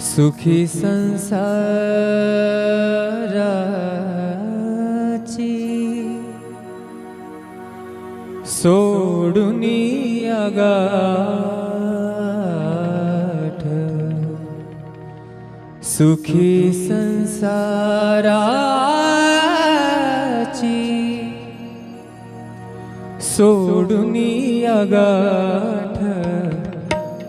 सुखी संसाराची सोडून गाठ. सुखी संसाराची सोडून गाठ.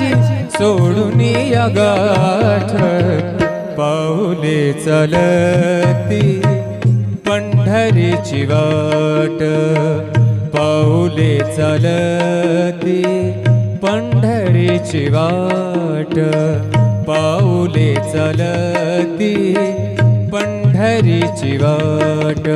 संसाराची सोडून गाठ. पाऊले चलती पंढरीची वाट. पाऊले चलती पंढरीची वाट. पाऊले चलती पंढरीची वाट.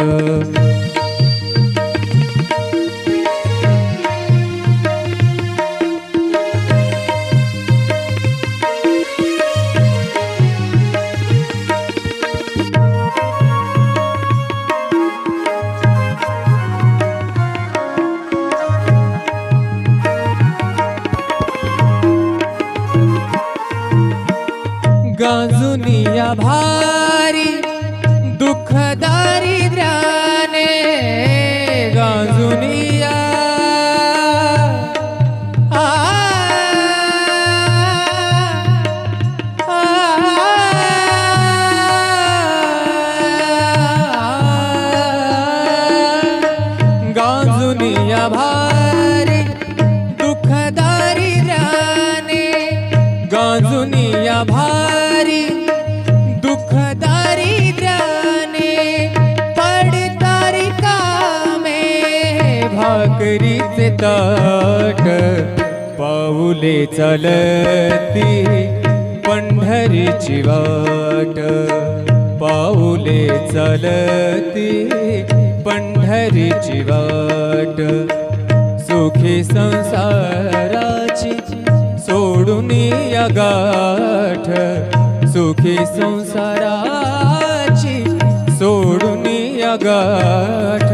गाजुनिया ताट पाऊले चालती पंढरीची वाट पाऊले चालती पंढरीची वाट सुखी संसाराची सोडून या गाठ. सुखी संसाराची सोडून या गाठ.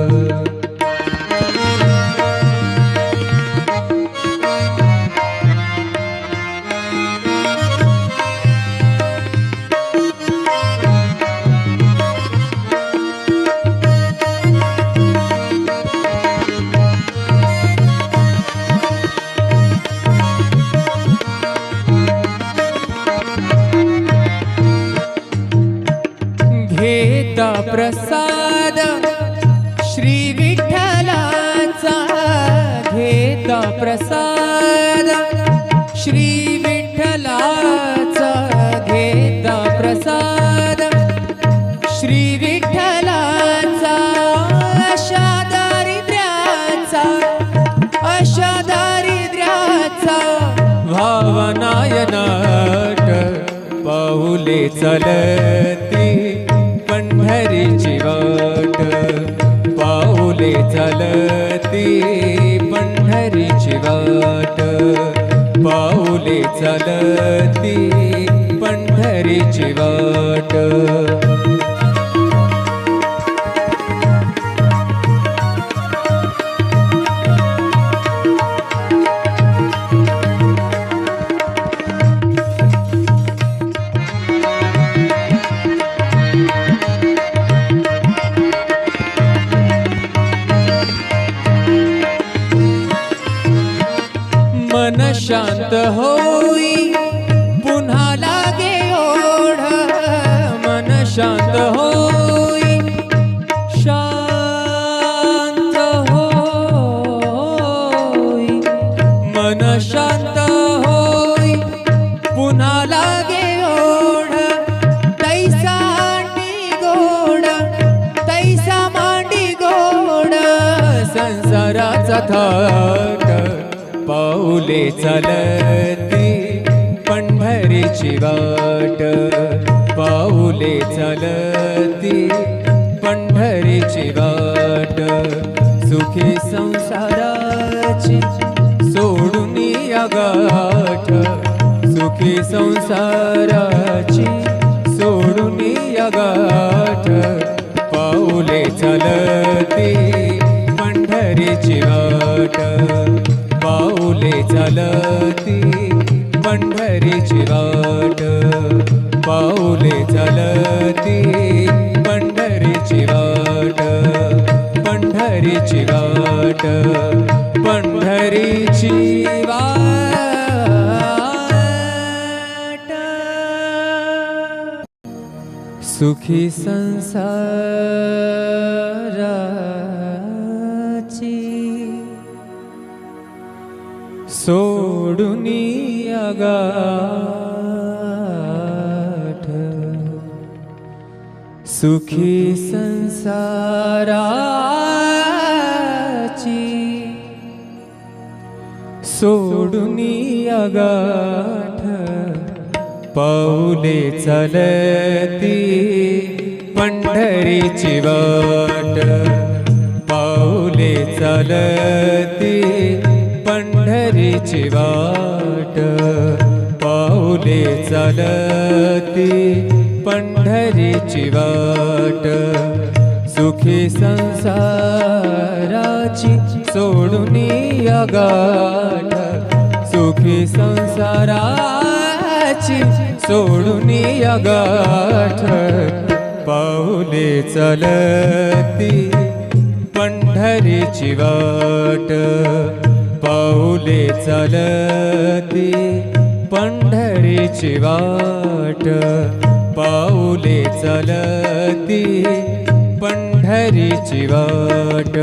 नाट पाहुले चालती पंढरीची वाट पाहुले चालती पंढरीची वाट पाहुले चालती पंढरीची वाट चालती पंढरीची वाट पाऊले चालती पंढरीची वाट सुखी संसाराची सोडून या गाठ. सुखी संसारा वाट पंढरीची वाट सुखी संसाराची सोडून गाठ सुखी संसारा सोडून अगाठ पाऊले चालती पंढरीची वाट पाऊले चालती पंढरीची वाट पाऊले चालती पंढरीची वाट सुखी संसाराची सोडून अगाठ सुखी संसाराची सोडून अगाठ पाऊले चलती पंढरीची वाट. पाऊले चलती पंढरीची वाट. पाऊले चलती पंढरीची वाट.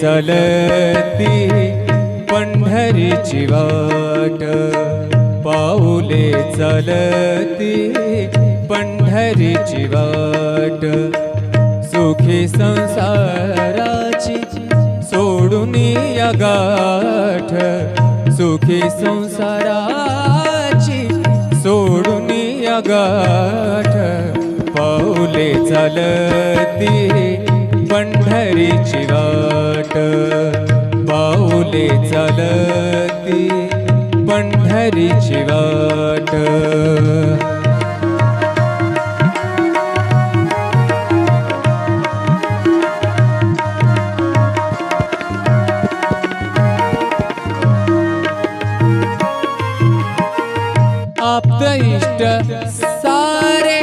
चलती पंढरीची वाट पाऊले चलती पंढरीची वाट सुखी संसाराची सोडून या गाठ. सुखी संसाराची सोडून या गाठ. पाऊले चलती पंढरीची वाट चालती पंढरीची वाट. आप्त इष्ट सारे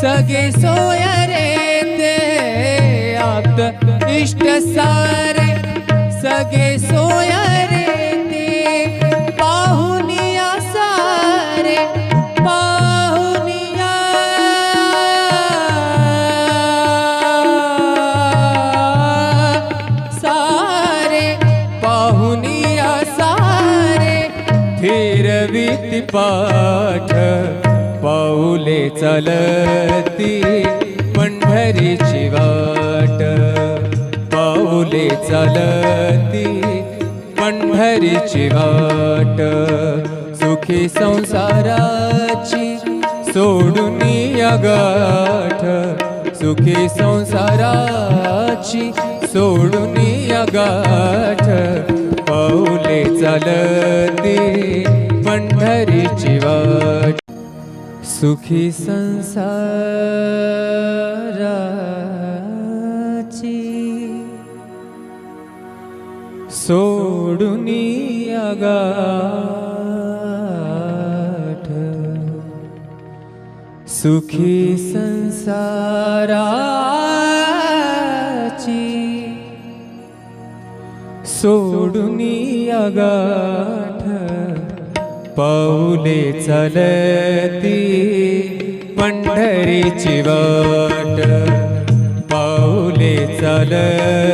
सगे सोय रे ते. आप्त इष्ट सारे सगे सोया रे ते पाहुनिया सारे पाहुनिया। सारे पाहुनिया सारे फिरविती पाठ पाऊले चलती पंढरी पाऊले चालती? पंढरीची वाट. सुखी संसाराची सोडून गाठ. सुखी संसाराची सोडून या गाठ. पाऊले चालती पंढरीची वाट. सुखी संसार सोडून या गाठ सुखी संसाराची सोडून या गाठ पाऊले चालती पंढरीची वाट. पाऊले चालती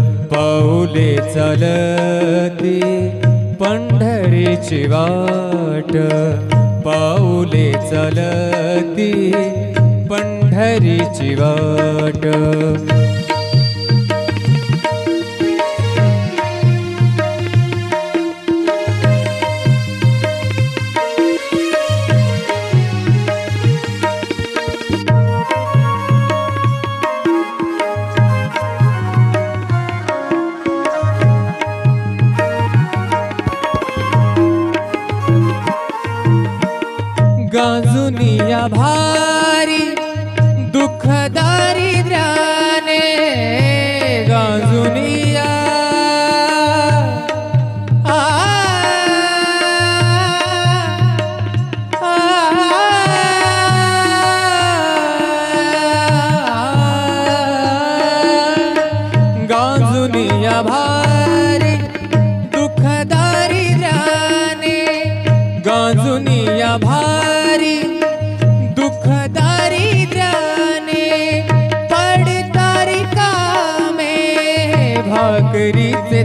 पाऊले चालती पंढरीची वाट. पाऊले चालती पंढरीची वाट.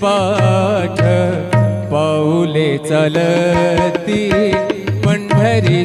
पाठ पाऊले चालती पंढरी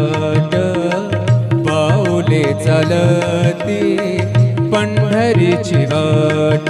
वाट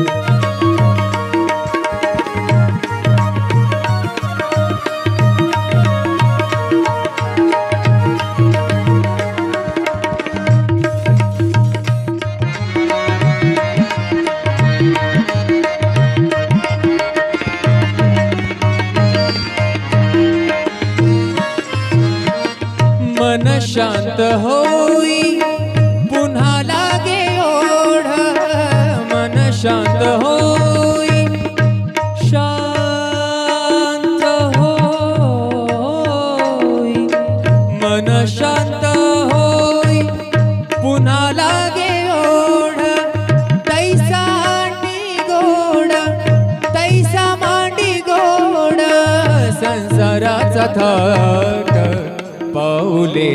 शांत होई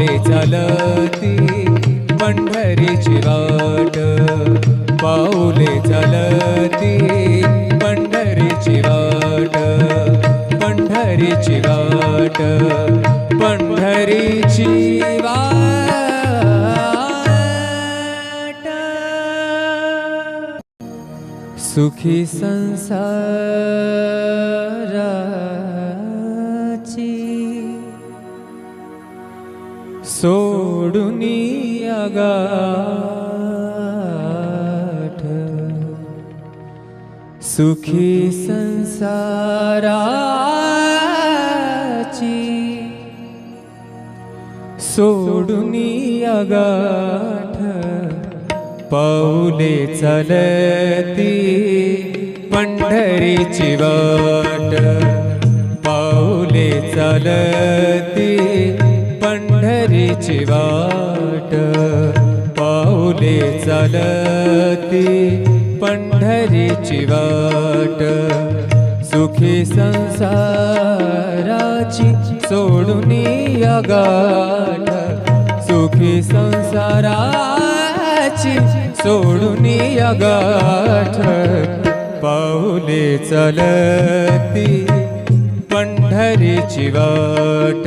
पाऊले चालती पंढरीची वाट. पाऊले चालती पंढरीची वाट. पंढरीची वाट. पंढरीची वाट. सुखी संसार. सोडून गाठ. सुखी संसाराची सोडून गाठ. पाऊले चालती पंढरीची वाट. पाऊले चालती पंढरीची वाट पाऊले चालती पंढरीची वाट सुखी संसाराची सोडून गाठ सुखी संसाराची सोडून गाठ पाऊले चलती पंढरीची वाट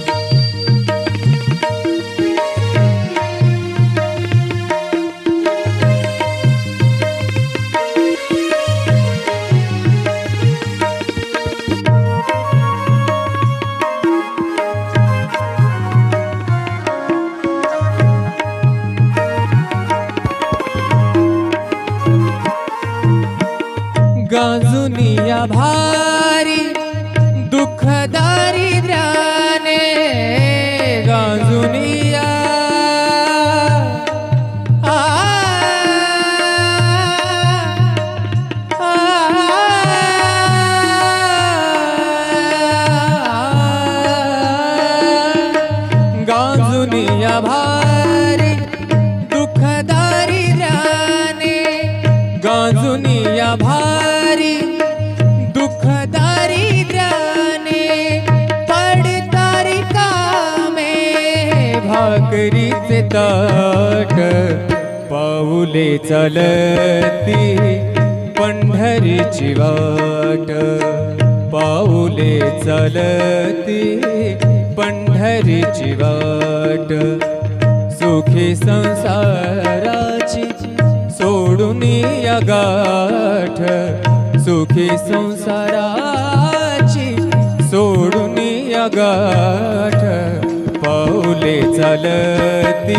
गाजुनिया भा भाकरीचे ताट पाऊले चालती पंढरीची वाट पाऊले चालती पंढरीची वाट सुखी संसाराची सोडून या गाठ सुखी संसाराची सोडून या गाठ. पावले चालती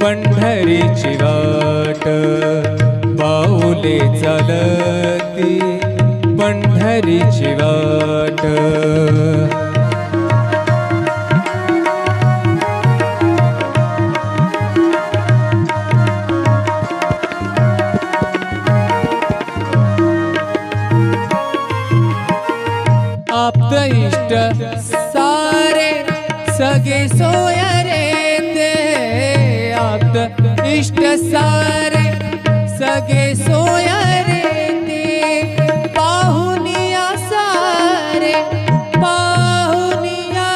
पंढरीची वाट. पाऊले चालती पंढरीची वाट. सगे सोय रे ते आप्त इष्ट सारे सगे सोय रे ते पाहुनिया सारे पाहुनिया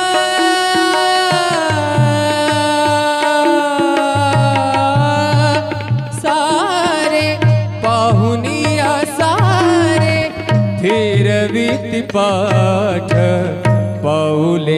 सारे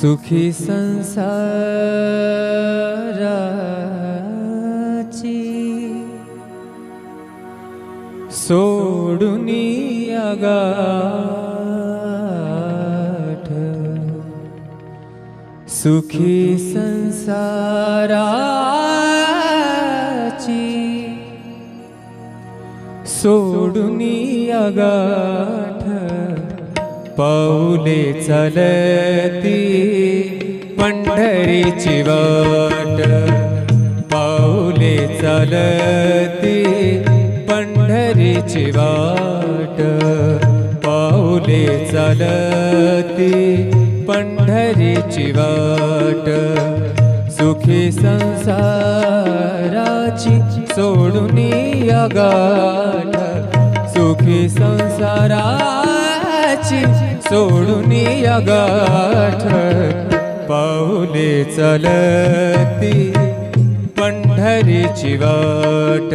सुखी संसाराची सोडून गाठ. सुखी संसाराची सोडून गाठ. पाऊले चलती पंढरीची वाट पाऊले चलती पंढरीची वाट पाऊले चलती पंढरीची वाट सुखी संसाराची सोडून या गाठ. सुखी संसारा संसाराची सोडून या गाठ. पाऊले चालती पंढरीची वाट.